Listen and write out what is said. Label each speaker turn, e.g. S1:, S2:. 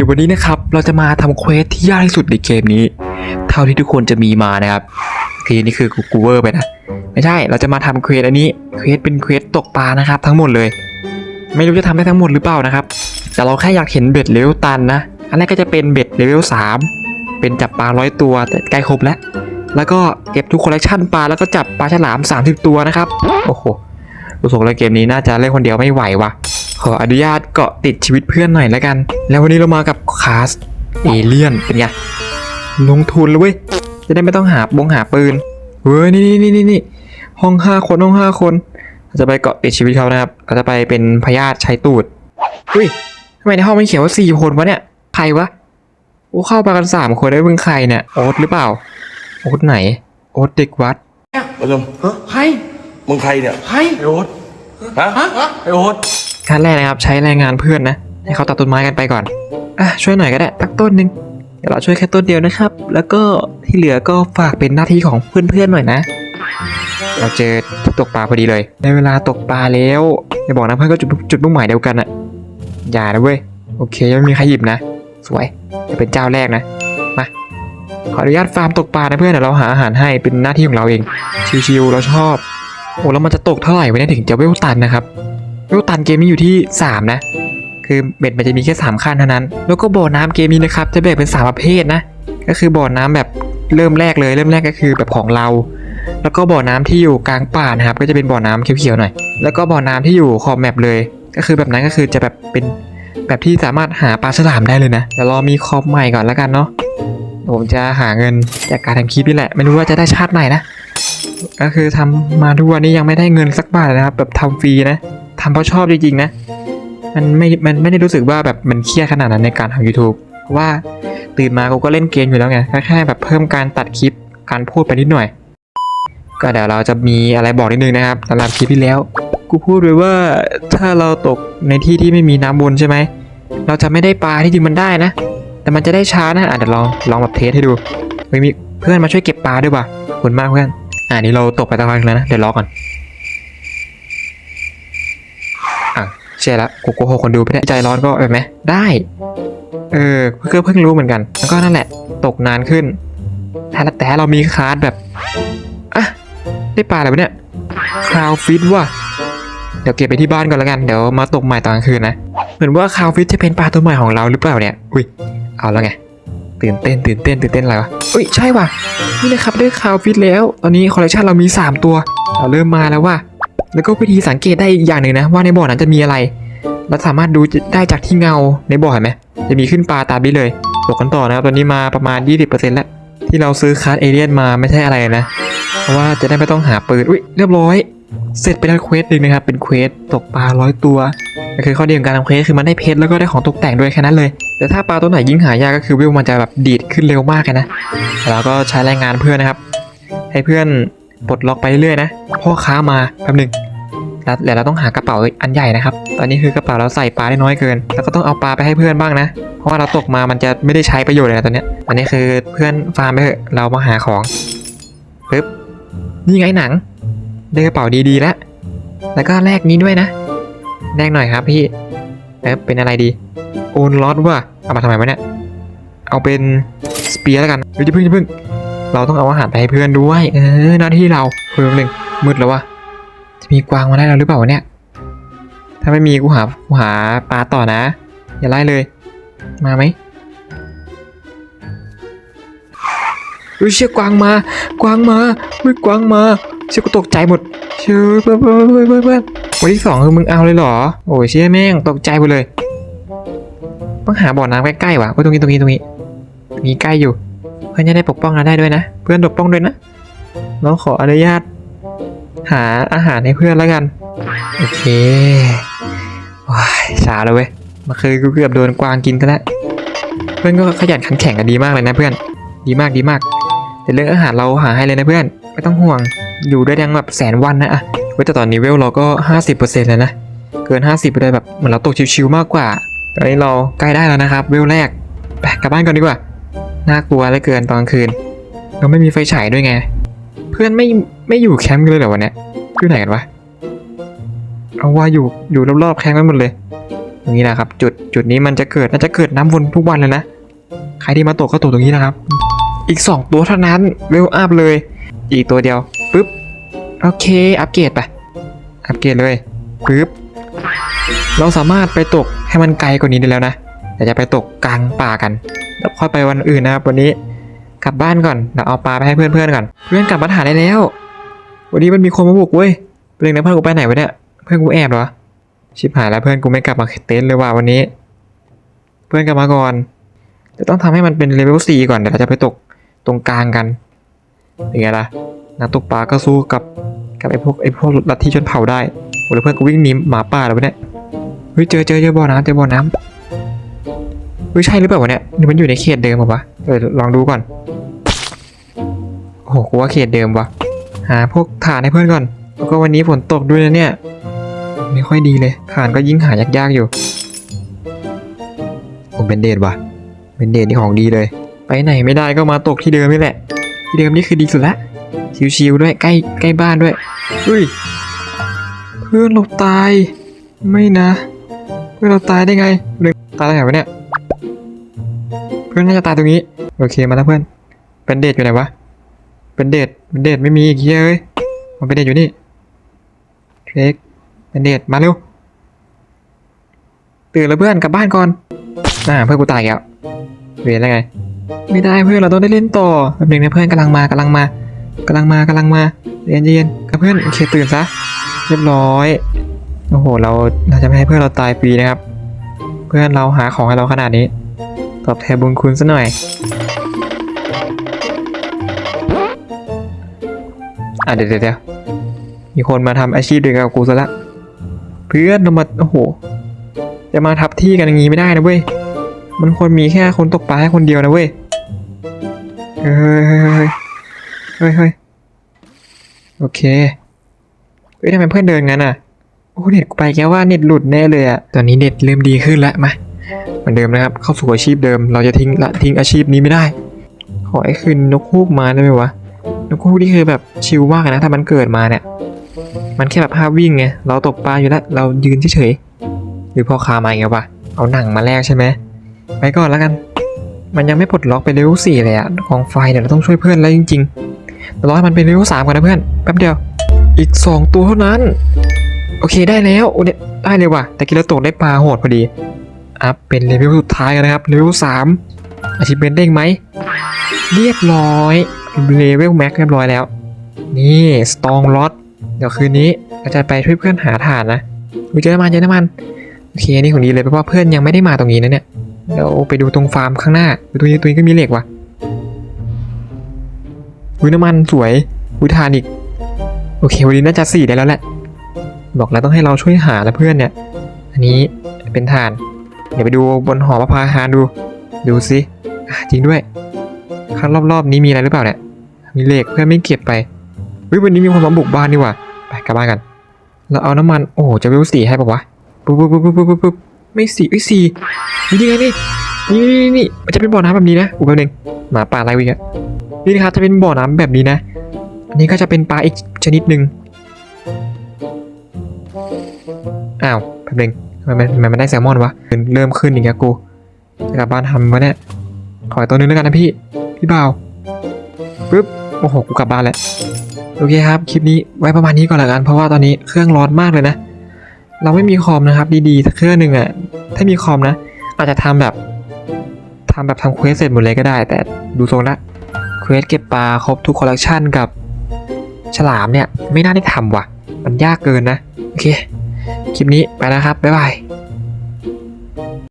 S1: ดี๋ยววันนี้นะครับเราจะมาทำเควสที่ยากที่สุดในเกมนี้ เท่าที่ทุกคนจะมีมานะครับคือนี่คือกูเวอร์ไปนะไม่ใช่เราจะมาทำเควสอันนี้เควสเป็นเควสตกปลานะครับ ทั้งหมดเลย ไม่รู้จะทำได้ทั้งหมดหรือเปล่านะครับ แต่เราแค่อยากเห็นเบ็ดเลเวลตันนะ อันแรกก็จะเป็นเบ็ดเลเวล3เป็นจับปลาร้อยตัวแต่ใกล้ครบแล้ว แล้วก็เก็บทุกคอลเลกชันปลาแล้วก็จับปลาฉลาม 30 ตัวนะครับโอ้โหรู้สึกแล้วเกมนี้น่าจะเล่นคนเดียวไม่ไหวว่ะ ขออนุญาตเกาะติดชีวิตเพื่อนหน่อยแล้วกัน แล้ววันนี้เรามากับคลาสเอเลียนเป็นไงลงทุนเลยเว้ยจะได้ไม่ต้องหาบงหาปืนเฮ้ยนี่นี่นี่นี่นี่ห้องห้าคนห้องห้าคนเราจะไปเกาะติดชีวิตเขานะครับเราจะไปเป็นพยาธิใช้ตูดอุ้ยทำไมในห้องมันเขียนว่าสี่คนวะเนี่ยใครวะโอ้เข้ามากันสามคนได้เพิ่งใครเนี่ยโอ๊ตหรือเปล่าโอ๊ตไหน โอ๊ตเด็กวัด
S2: ประชุม
S3: ใคร
S2: มึงใครเนี่ย
S3: ใคร
S2: ไอโอ๊ตฮะ
S3: ฮะ
S2: ไอโอ๊ต
S1: ขั้นแรกนะครับ ใช้แรงงานเพื่อนนะ ให้เขาตัดต้นไม้กันไปก่อน อะช่วยหน่อยก็ได้ตักต้นหนึ่งเดี๋ยวเราช่วยแค่ต้นเดียวนะครับ แล้วก็ที่เหลือก็ฝากเป็นหน้าที่ของเพื่อนๆหน่อยนะ เราเจอที่ตกปลาพอดีเลยในเวลาตกปลาแล้วอย่าบอกนะเพื่อนก็จุดจุดมุ่งหมายเดียวกันอะอย่านะเว้ยโอเคยังไม่มีใครหยิบนะ สวยจะเป็นเจ้าแรกนะมาขออนุญาตฟาร์มตกปลานะเพื่อนเดี๋ยวเราหาอาหารให้เป็นหน้าที่ของเราเองชิวๆเราชอบโอ้แล้วมันจะตกเท่าไหร่วะเนี่ยถึงจะเวลตันนะครับ เวลตันเกมนี้อยู่ที่ 3 นะ คือเบ็ดมันจะมีแค่ 3 ขั้นเท่านั้น แล้วก็บ่อน้ำเกมนี้นะครับ จะแบ่งเป็น 3 ประเภทนะ ก็คือบ่อน้ำแบบเริ่มแรกเลย เริ่มแรกก็คือแบบของเรา แล้วก็บ่อน้ำที่อยู่กลางป่านะครับ ก็จะเป็นบ่อน้ำเขียวๆหน่อย แล้วก็บ่อน้ำที่อยู่ขอบแมปเลย ก็คือแบบนั้นก็คือจะแบบเป็นแบบที่สามารถหาปลาฉลามได้เลยนะเดี๋ยวรอมีคอมใหม่ก่อนแล้วกันเนาะผมจะหาเงินจากการทำคลิปนี่แหละ ไม่รู้ว่าจะได้ชาติไหนนะ ก็คือทำมาทุกวันนี้ยังไม่ได้เงินสักบาทเลยนะครับ แบบทำฟรีนะ ทำเพราะชอบจริงๆนะ มันไม่ มันไม่ได้รู้สึกว่าแบบมันเครียดขนาดนั้นในการทำ YouTube เพราะว่าตื่นมากูก็เล่นเกมอยู่แล้วไงแค่แบบเพิ่มการตัดคลิปการพูดไปนิดหน่อย ก็เดี๋ยวเราจะมีอะไรบอกนิดนึงนะครับสำหรับคลิปที่แล้ว กูพูดไว้ว่าถ้าเราตกในที่ที่ไม่มีน้ำวนใช่ไหม เราจะไม่ได้ปลาที่จริงมันได้นะ แต่มันจะได้ช้านะอะเดี๋ยวลองลองแบบเทสให้ดูเฮ้ยมีเพื่อนมาช่วยเก็บปลาด้วยป่ะขอบคุณมากเพื่อนอ่านี่เราตกไปตะวันแล้วนะเดี๋ยวรอก่อน อะ เชื่อละกูโกหกคนดูไปได้ใจร้อนก็แบบไหมได้ เออเพิ่งเพิ่งรู้เหมือนกัน แล้วก็นั่นแหละ ตกนานขึ้น แต่ละแต่เรามีคาร์ดแบบอะได้ปลาอะไรวะเนี่ยคาวฟิตว่ะเดี๋ยวเก็บไปที่บ้านก่อนแล้วกัน เดี๋ยวมาตกใหม่ตอนกลางคืนนะ เหมือนว่าคาวฟิตจะเป็นปลาตัวใหม่ของเราหรือเปล่าเนี่ย อุ้ย เอาแล้วไง ตื่นเต้น ตื่นเต้น ตื่นเต้นอะไรวะ อุ้ย ใช่ว่ะ นี่นะครับได้คาวฟิตแล้ว ตอนนี้คอลเลคชันเรามี 3 ตัว เราเริ่มมาแล้วว่ะ แล้วก็วิธีสังเกตได้อีกอย่างหนึ่งนะว่าในบ่อนั้นจะมีอะไร เราสามารถดูได้จากที่เงาในบ่อเห็นไหมจะมีขึ้นปลาตามนี้เลยตกกันต่อนะครับตอนนี้มาประมาณ 20%แล้ว ที่เราซื้อคาร์ดเอเลียนมาไม่ใช่อะไรนะ เพราะว่าจะได้ไม่ต้องหาปืนอุ้ยเรียบร้อย เสร็จไปแล้วเควสหนึ่งนะครับเป็นเควสตกปลาร้อยตัวก็คือข้อดีของการทำเควสคือมันได้เพชรแล้วก็ได้ของตกแต่งด้วยแค่นั้นเลย แต่ถ้าปลาตัวไหนยิ่งหายากก็คือวิวมันจะแบบดีดขึ้นเร็วมากเลยนะแล้วก็ใช้แรงงานเพื่อนนะครับให้เพื่อน ปลดล็อกไปเรื่อยๆนะ พ่อค้ามาแป๊บหนึ่งแล้วเราต้องหากระเป๋าอันใหญ่นะครับ ตอนนี้คือกระเป๋าเราใส่ปลาได้น้อยเกิน แล้วก็ต้องเอาปลาไปให้เพื่อนบ้างนะ เพราะว่าเราตกมามันจะไม่ได้ใช้ประโยชน์เลยนะตอนนี้อันนี้คือเพื่อนฟาร์มไปเถอะ เรามาหาของปึ๊บ นี่ไงหนัง ได้กระเป๋าดีๆแล้ว แล้วก็แลกนี้ด้วยนะ แลกหน่อยครับพี่เอ๊ะเป็นอะไรดี โอนล็อตว่ะ เอามาทำไมวะเนี่ย เอาเป็นสเปียร์แล้วกันเฮ้ยอย่าเพิ่งอย่าเพิ่ง เราต้องเอาอาหารไปให้เพื่อนด้วย เออหน้าที่เราเพิ่มหนึ่งมืดแล้ววะจะมีกวางมาได้เราหรือเปล่าเนี่ย ถ้าไม่มีกูหากูหาปลาต่อนะ อย่าไล่เลย มาไหมอุ้ยเชี่ยกวางมา กวางมาอุ้ยกวางมาเชี่ยกูตกใจหมดเชื่อเพื่อนเพื่อนเพื่อนเพื่อนวันที่สองคือมึงเอาเลยเหรอ โอ้ยเชี่ยแม่งตกใจหมดเลย ต้องหาบ่อน้ำใกล้ๆว่ะโอ้ยตรงนี้ตรงนี้ตรงนี้ตรงนี้ใกล้อยู่ เพื่อนจะได้ปกป้องเราได้ด้วยนะ เพื่อนปกป้องด้วยนะน้องขออนุญาต หาอาหารให้เพื่อนแล้วกัน โอเคว้ายช้าแล้วเว้ยมาเคือกูเกือบโดนกวางกินซะแล้วเพื่อนก็ขยันขันแข่งกันดีมากเลยนะเพื่อน ดีมากดีมาก แต่เรื่องอาหารเราหาให้เลยนะเพื่อน ไม่ต้องห่วง อยู่ได้ยังแบบแสนวันนะอะเว้แต่ตอนนี้เวลเราก็ 50%แล้วนะ เกิน 50ไปเลยแบบเหมือนเราตกชิวๆมากกว่า ตอนนี้เราใกล้ได้แล้วนะครับ เวลแรก ไปกลับบ้านก่อนดีกว่า น่ากลัวเหลือเกินตอนกลางคืนเราไม่มีไฟฉายด้วยไง เพื่อนไม่ไม่อยู่แคมป์กันเลยเหรอวันนี้อยู่ไหนกันวะเอาว่าอยู่อยู่รอบๆแคมป์กันหมดเลยตรงนี้นะครับ จุดจุดนี้มันจะเกิดน่าจะเกิดน้ำวนทุกวันเลยนะใครที่มาตกก็ตกตรงนี้นะครับ อีก 2 ตัวเท่านั้นเวลอัพเลย อีกตัวเดียวปึ๊บโอเค อัปเกรดไปอัปเกรดเลยปึ๊บเราสามารถไปตกให้มันไกลกว่านี้ได้แล้วนะ แต่จะไปตกกลางป่ากันแล้วค่อยไปวันอื่นนะครับวันนี้กลับบ้านก่อนเดี๋ยวเอาปลาไปให้เพื่อนๆก่อน เพื่อนกลับมาหาได้แล้ว วันนี้มันมีคนมาบุกเว้ยเรื่องนะเพื่อนกูไปไหนวะเนี่ยเพื่อนกูแอบเหรอชิบหายแล้วเพื่อนกูไม่กลับมาเต็นท์เลยว่ะวันนี้ เพื่อนกลับมาก่อนจะต้องทำให้มันเป็นเลเวล4ก่อนเดี๋ยวเราจะไปตกตรงกลางกันเป็นไงล่ะนักตกปลาก็สู้กับกับไอ้พวกไอ้พวกลัทธิชนเผ่าได้โอ้แล้วเพื่อนกูวิ่งหนีหมาป่าแล้ววะเนี่ยเฮ้ยเจอเจอเจอบ่อน้ำเจอบ่อน้ำ เฮ้ยใช่หรือเปล่าวะเนี่ยมันอยู่ในเขตเดิมปะวะเออลองดูก่อนโอ้โหกูว่าเขตเดิมวะหาพวกฐานให้เพื่อนก่อน แล้วก็วันนี้ฝนตกด้วยนะเนี่ย ไม่ค่อยดีเลยฐานก็ยิ่งหายากๆอยู่ผมเป็นเดทวะเป็นเดทนี่ของดีเลย ไปไหนไม่ได้ก็มาตกที่เดิมนี่แหละ ที่เดิมนี่คือดีสุดละชิวๆด้วยใกล้ใกล้บ้านด้วยเฮ้ยเพื่อนเราตาย ไม่นะ เพื่อนเราตายได้ไงหนึ่งตายได้ไงวะเนี่ย เพื่อนน่าจะตายตรงนี้ โอเคมาแล้วเพื่อนเป็นเดทอยู่ไหนวะเป็นเดทเป็นเดทไม่มีอีกเยอะเลยมันเป็นเดทอยู่นี่เทคเป็นเดทมาเร็วตื่นแล้วเพื่อนกลับบ้านก่อนอ่าเพื่อนกูตายอีกแล้วเวียนแล้วไง ไม่ได้เพื่อนเราต้องได้เล่นต่อแป๊บนึงนะเพื่อนกำลังมากำลังมากำลังมากำลังมาเย็นเย็นๆกับเพื่อนโอเคตื่นซะเรียบร้อยโอ้โหเราเราจะไม่ให้เพื่อนเราตายฟรีนะครับ เพื่อนเราหาของให้เราขนาดนี้ ตอบแทนบุญคุณซะหน่อย อะเดี๋ยวเดี๋ยวมีคนมาทำอาชีพเดียวกับกูซะละ เพื่อนเรามาโอ้โห จะมาทับที่กันอย่างงี้ไม่ได้นะเว้ย มันควรมีแค่คนตกปลาแค่คนเดียวนะเว้ย เฮ้ยเฮ้ยเฮ้ยเฮ้ยเฮ้ยโอเค เฮ้ยทำไมเพื่อนเดินงั้นอะ โอ้เน็ตกูไปแกว่าเน็ตหลุดแน่เลยอะ ตอนนี้เน็ตเริ่มดีขึ้นแล้วมา เหมือนเดิมนะครับ เข้าสู่อาชีพเดิม เราจะทิ้งละทิ้งอาชีพนี้ไม่ได้ ขอให้คืนนกฮูกมาได้ไหมวะ นกฮูกนี่คือแบบชิลมากนะถ้ามันเกิดมาเนี่ย มันแค่แบบภาพวิ่งไง เราตกปลาอยู่แล้วเรายืนเฉยๆ หรือพอคามาอย่างเงี้ยปะเอาหนังมาแลกใช่ไหม ไปก่อนแล้วกัน มันยังไม่ปลดล็อกไปเลเวลสี่เลยอะของไฟเนี่ยวเราต้องช่วยเพื่อนแล้วจริงๆรารอให้มันเป็นเลเวลสามก่อนนะเพื่อน แป๊บเดียว อีกสองตัวเท่านั้น โอเคได้แล้วโอ้เนี่ยได้เลยว่ะ แต่กินแล้วตกได้ปลาโหดพอดี อัพเป็นเลเวลสุดท้ายกันนะครับเลเวลสามอาชีพเป็นเด้งไหม เรียบร้อยเลเวลแม็กเรียบร้อยแล้ว นี่สตองล็อตเดี๋ยวคืนนี้เราจะไปช่วยเพื่อนหาฐานนะอุ๊ยเจอน้ำมันเจอน้ำมันโอเคอันนี่ของดีเลยเพราะว่าเพื่อนยังไม่ได้มาตรงนี้นะเนี่ยเดี๋ยวไปดูตรงฟาร์มข้างหน้าดูตรงนี้ตรงนี้ก็มีเหล็กว่ะอุ้ยน้ำมันสวยอุ้ยทานอีก โอเค วันนี้น่าจะสี่ได้แล้วแหละ บอกแล้วต้องให้เราช่วยหาแล้วเพื่อนเนี่ย อันนี้เป็นฐาน เดี๋ยวไปดูบนหอมะพาหารดู ดูสิจริงด้วย ข้างรอบๆนี้มีอะไรหรือเปล่าเนี่ย มีเหล็กเพื่อนไม่เก็บไปเฮ้ยวันนี้มีคนมาบุกบ้านนี่ว่ะไปกลับบ้านกัน เราเอาน้ำมัน โอ้จะเวสีให้ปะวะปุ๊บปุ๊บปุ๊บปุ๊บปุ๊บปุ๊บไม่สี่ไม่สีนี่ไงนี่นี่นี่นี่มันจะเป็นบ่อน้ำแบบนี้นะอุปนึงหมาป่าอะไรวิ่งอะนี่นะครับจะเป็นบ่อน้ำแบบนี้นะอันนี้ก็จะเป็นปลาอีกชนิดหนึ่งอ้าวแป๊บนึง ทำไมมันมันได้แซลมอนวะเริ่มขึ้นอีกแล้วกูจะกลับบ้านทำวะเนี่ยขออีกตัวนึงแล้วกันนะพี่พี่บ่าวปึ๊บโอ้โหกูกลับบ้านแล้วโอเคครับคลิปนี้ไว้ประมาณนี้ก่อนละกัน เพราะว่าตอนนี้เครื่องร้อนมากเลยนะ เราไม่มีคอมนะครับ ดีๆเครื่องหนึ่งอะถ้ามีคอมนะ อาจจะทำแบบทำแบบทำเควสเสร็จหมดเลยก็ได้ แต่ดูทรงละเควสเก็บปลาครบทุกคอลเลกชันกับฉลามเนี่ย ไม่น่าได้ทำว่ะ มันยากเกินนะ โอเค คลิปนี้ไปแล้วครับ บ๊ายบาย